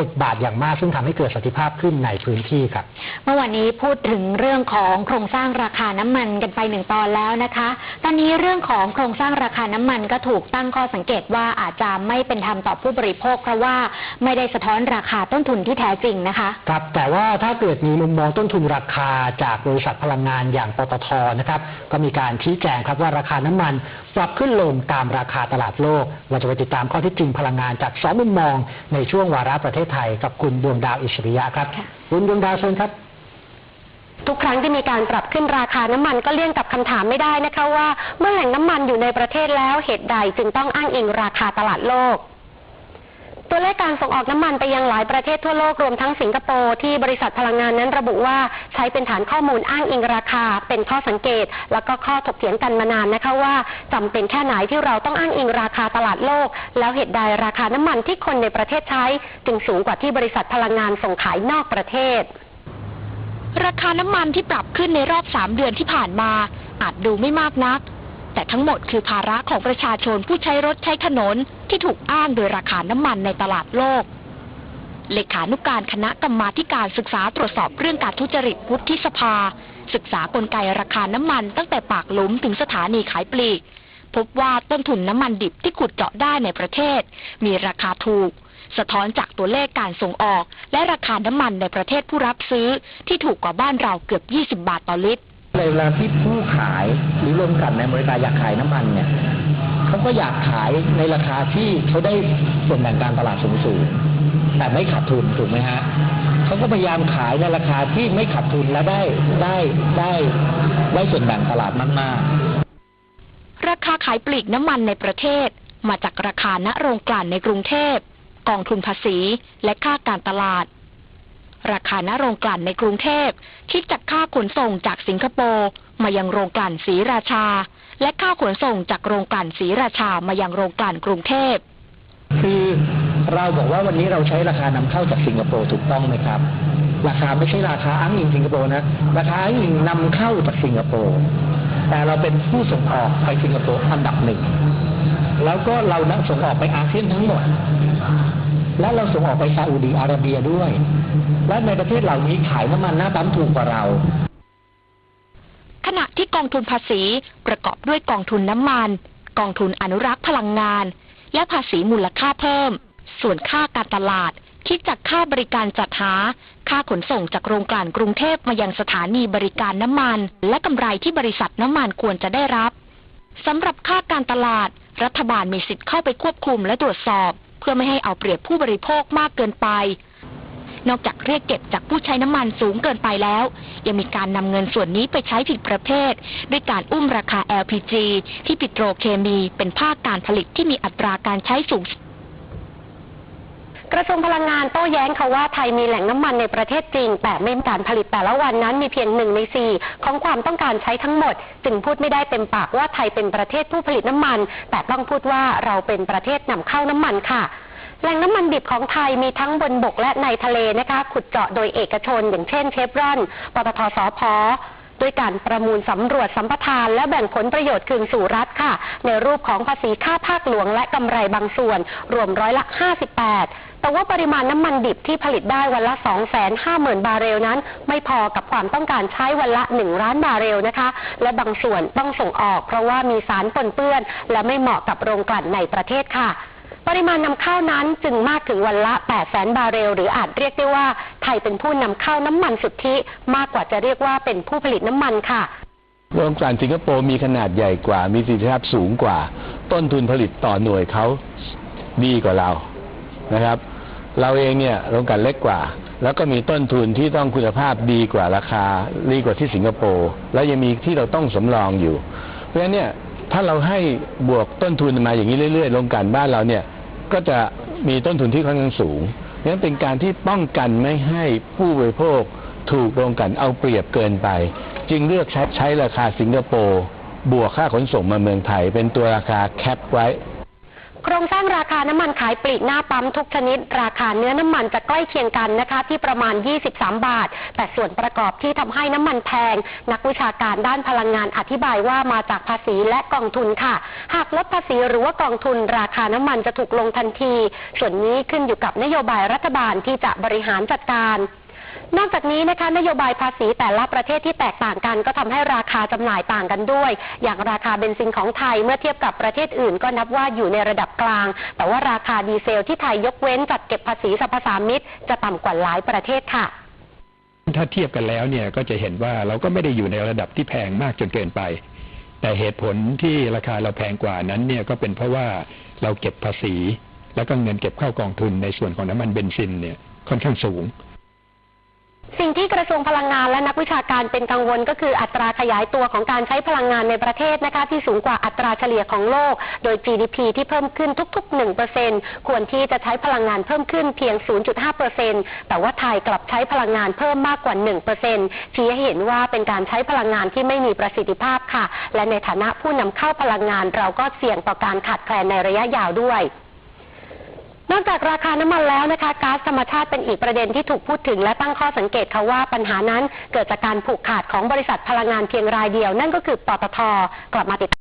บทบาทอย่างมาก ซึ่งทำให้เกิดสันติภาพขึ้นในพื้นที่ครับ เมื่อวันนี้พูดถึงเรื่องของโครงสร้างราคาน้ำมันกันไปหนึ่งตอนแล้วนะคะ ตอนนี้เรื่องของโครงสร้างราคาน้ำมันก็ถูกตั้งข้อสังเกตว่าอาจจะไม่เป็นธรรมต่อผู้บริโภค เพราะว่าไม่ได้สะท้อนราคาต้นทุนที่แท้จริงนะคะครับแต่ว่าถ้าเกิดมีมุมมองต้นทุนราคาจากบริษัทพลังงานอย่างปตทนะครับก็มีการชี้แจงครับว่าราคาน้ำมันปรับขึ้นลงตามราคาตลาดโลก เราจะไปติดตามข้อเที่จริงพลังงานจากสองมุมมองในช่วงวาระประเทศไทยกับคุณดวงดาวอิสริยะครับค่ะคุณดวงดาวเชิญครับทุกครั้งที่มีการปรับขึ้นราคาน้ำมันก็เลี่ยงกับคำถามไม่ได้นะคะว่า เมื่อแหล่งน้ำมันอยู่ในประเทศแล้วเหตุใดจึงต้องอ้างอิงราคาตลาดโลก ตัวเลขการส่งออกน้ำมันไปยังหลายประเทศทั่วโลกรวมทั้งสิงคโปร์ที่บริษัทพลังงานนั้นระบุว่าใช้เป็นฐานข้อมูลอ้างอิงราคา เป็นข้อสังเกต แล้วก็ข้อถกเถียงกันมานานนะคะว่าจำเป็นแค่ไหนที่เราต้องอ้างอิงราคาตลาดโลก แล้วเหตุใดราคาน้ำมันที่คนในประเทศใช้จึงสูงกว่าที่บริษัทพลังงานส่งขายนอกประเทศ ราคาน้ำมันที่ปรับขึ้นในรอบสามเดือนที่ผ่านมา อาจดูไม่มากนัก แต่ทั้งหมดคือภาระของประชาชนผู้ใช้รถใช้ถนนที่ถูกอ้างโดยราคาน้ำมันในตลาดโลก เลขานุการคณะกรรมาธิการศึกษาตรวจสอบเรื่องการทุจริตวุฒิสภา ศึกษากลไกราคาน้ำมันตั้งแต่ปากหลุมถึงสถานีขายปลีก พบว่าต้นทุนน้ำมันดิบที่ขุดเจาะได้ในประเทศ มีราคาถูก สะท้อนจากตัวเลขการส่งออก และราคาน้ำมันในประเทศผู้รับซื้อที่ถูกกว่าบ้านเราเกือบ 20 บาทต่อลิตร ในเวลาที่ผู้ขายหรือโรงกลั่นในอเมริกาอยากขายน้ำมันเนี่ยเขาก็อยากขายในราคาที่เขาได้ส่วนแบ่งการตลาดสูงสูงแต่ไม่ขาดทุนถูกไหมฮะเขาก็พยายามขายในราคาที่ไม่ขาดทุนและได้ได้ได้ได้ส่วนแบ่งตลาดมากๆ ราคาขายปลีกน้ำมันในประเทศ มาจากราคาณโรงกลั่นในกรุงเทพ กองทุนภาษี และค่าการตลาด ราคาณโรงกลั่นในกรุงเทพ คิดจากค่าขนส่งจากสิงคโปร์มายังโรงกลั่นศรีราชา และค่าขนส่งจากโรงกลั่นศรีราชามายังโรงกลั่นกรุงเทพ คือเราบอกว่าวันนี้เราใช้ราคานำเข้าจากสิงคโปร์ถูกต้องไหมครับ ราคาไม่ใช่ราคาอ้างอิงสิงคโปร์นะราคาอ้างอิงนำเข้าจากสิงคโปร์แต่เราเป็นผู้ส่งออกไปสิงคโปร์อันดับหนึ่งแล้วก็เรานำส่งออกไปอาเซียนทั้งหมด และเราส่งออกไปซาอุดีอาระเบียด้วย และในประเทศเหล่านี้ขายน้ำมันหน้าปั๊มถูกกว่าเรา ขณะที่กองทุนภาษีประกอบด้วยกองทุนน้ำมัน กองทุนอนุรักษ์พลังงาน และภาษีมูลค่าเพิ่ม ส่วนค่าการตลาดคิดจากค่าบริการจัดหา ค่าขนส่งจากโรงกลั่นกรุงเทพมายังสถานีบริการน้ำมัน และกำไรที่บริษัทน้ำมันควรจะได้รับสำหรับค่าการตลาด รัฐบาลมีสิทธิ์เข้าไปควบคุมและตรวจสอบ เพื่อไม่ให้เอาเปรียบผู้บริโภคมากเกินไป นอกจากเรียกเก็บจากผู้ใช้น้ำมันสูงเกินไปแล้ว ยังมีการนำเงินส่วนนี้ไปใช้ผิดประเภท ด้วยการอุ้มราคา LPG ที่ปิโตรเคมีเป็นภาคการผลิตที่มีอัตราการใช้สูงกระทรวงพลังงานโต้แย้งค่ะว่าไทยมีแหล่งน้ำมันในประเทศจริง แต่ไม่มีการผลิตแต่ละวันนั้นมีเพียงหนึ่งในสี่ของความต้องการใช้ทั้งหมด จึงพูดไม่ได้เต็มปากว่าไทยเป็นประเทศผู้ผลิตน้ำมัน แต่ต้องพูดว่าเราเป็นประเทศนำเข้าน้ำมันค่ะ แหล่งน้ำมันดิบของไทยมีทั้งบนบกและในทะเลนะคะ ขุดเจาะโดยเอกชน อย่างเช่นเชฟรอน ปตทสพด้วยการประมูลสำรวจสัมปทาน และแบ่งผลประโยชน์คืนสู่รัฐค่ะ ในรูปของภาษีค่าภาคหลวงและกำไรบางส่วน รวมร้อยละ 58 แต่ว่าปริมาณน้ำมันดิบที่ผลิตได้วันละ 250,000 บาร์เรลนั้น ไม่พอกับความต้องการใช้วันละ 1 ล้านบาร์เรลนะคะ และบางส่วนต้องส่งออก เพราะว่ามีสารปนเปื้อน และไม่เหมาะกับโรงกลั่นในประเทศค่ะ ปริมาณนำเข้านั้นจึงมากถึงวันละ 8 แสนบาร์เรล หรืออาจเรียกได้ว่าไทยเป็นผู้นำเข้าน้ำมันสุทธิมากกว่าจะเรียกว่าเป็นผู้ผลิตน้ำมันค่ะโรงกลั่นสิงคโปร์มีขนาดใหญ่กว่า มีประสิทธิภาพสูงกว่า ต้นทุนผลิตต่อหน่วยเขาดีกว่าเรานะครับ เราเองเนี่ยโรงกลั่นเล็กกว่า แล้วก็มีต้นทุนที่ต้องคุณภาพดีกว่าราคาดีกว่าที่สิงคโปร์แล้วยังมีที่เราต้องสำรองอยู่ เพราะฉะนั้นเนี่ยถ้าเราให้บวกต้นทุนมาอย่างนี้เรื่อยๆโรงกลั่นบ้านเราเนี่ย ก็จะมีต้นทุนที่ค่อนข้างสูงนั้นเป็นการที่ป้องกันไม่ให้ผู้บริโภคถูกโรงกันเอาเปรียบเกินไป จึงเลือกใช้ใช้ราคาสิงคโปร์บวกค่าขนส่งมาเมืองไทย เป็นตัวราคาแคปไว้ โครงสร้างราคาน้ำมันขายปลีกหน้าปั๊มทุกชนิด ราคาเนื้อน้ำมันจะใกล้เคียงกันนะคะ ที่ประมาณ 23 บาท แต่ส่วนประกอบที่ทำให้น้ำมันแพง นักวิชาการด้านพลังงานอธิบายว่ามาจากภาษีและกองทุนค่ะ หากลดภาษีหรือว่ากองทุน ราคาน้ำมันจะถูกลงทันที ส่วนนี้ขึ้นอยู่กับนโยบายรัฐบาลที่จะบริหารจัดการ นอกจากนี้นะคะนโยบายภาษีแต่ละประเทศที่แตกต่างกัน ก็ทำให้ราคาจำหน่ายต่างกันด้วย อย่างราคาเบนซินของไทยเมื่อเทียบกับประเทศอื่น ก็นับว่าอยู่ในระดับกลาง แต่ว่าราคาดีเซลที่ไทยยกเว้นจัดเก็บภาษีสรรพสามิตจะต่ำกว่าหลายประเทศค่ะถ้าเทียบกันแล้วเนี่ยก็จะเห็นว่าเราก็ไม่ได้อยู่ในระดับที่แพงมากจนเกินไป แต่เหตุผลที่ราคาเราแพงกว่านั้นเนี่ยก็เป็นเพราะว่าเราเก็บภาษี แล้วก็เงินเก็บเข้ากองทุนในส่วนของน้ำมันเบนซินเนี่ยค่อนข้างสูง สิ่งที่กระทรวงพลังงานและนักวิชาการเป็นกังวลก็คืออัตราขยายตัวของการใช้พลังงานในประเทศนะคะที่สูงกว่าอัตราเฉลี่ยของโลก โดย GDP ที่เพิ่มขึ้นทุก ๆ 1%ควรที่จะใช้พลังงานเพิ่มขึ้นเพียง 0.5%แต่ว่าไทยกลับใช้พลังงานเพิ่มมากกว่า 1%ชี้ให้เห็นว่าเป็นการใช้พลังงานที่ไม่มีประสิทธิภาพค่ะ และในฐานะผู้นำเข้าพลังงานเราก็เสี่ยงต่อการขาดแคลนในระยะยาวด้วย นอกจากราคาน้ำมันแล้วนะคะก๊าซธรรมชาติเป็นอีกประเด็นที่ถูกพูดถึง และตั้งข้อสังเกตค่ะว่าปัญหานั้นเกิดจากการผูกขาดของบริษัทพลังงานเพียงรายเดียว นั่นก็คือปตทกลับมาติด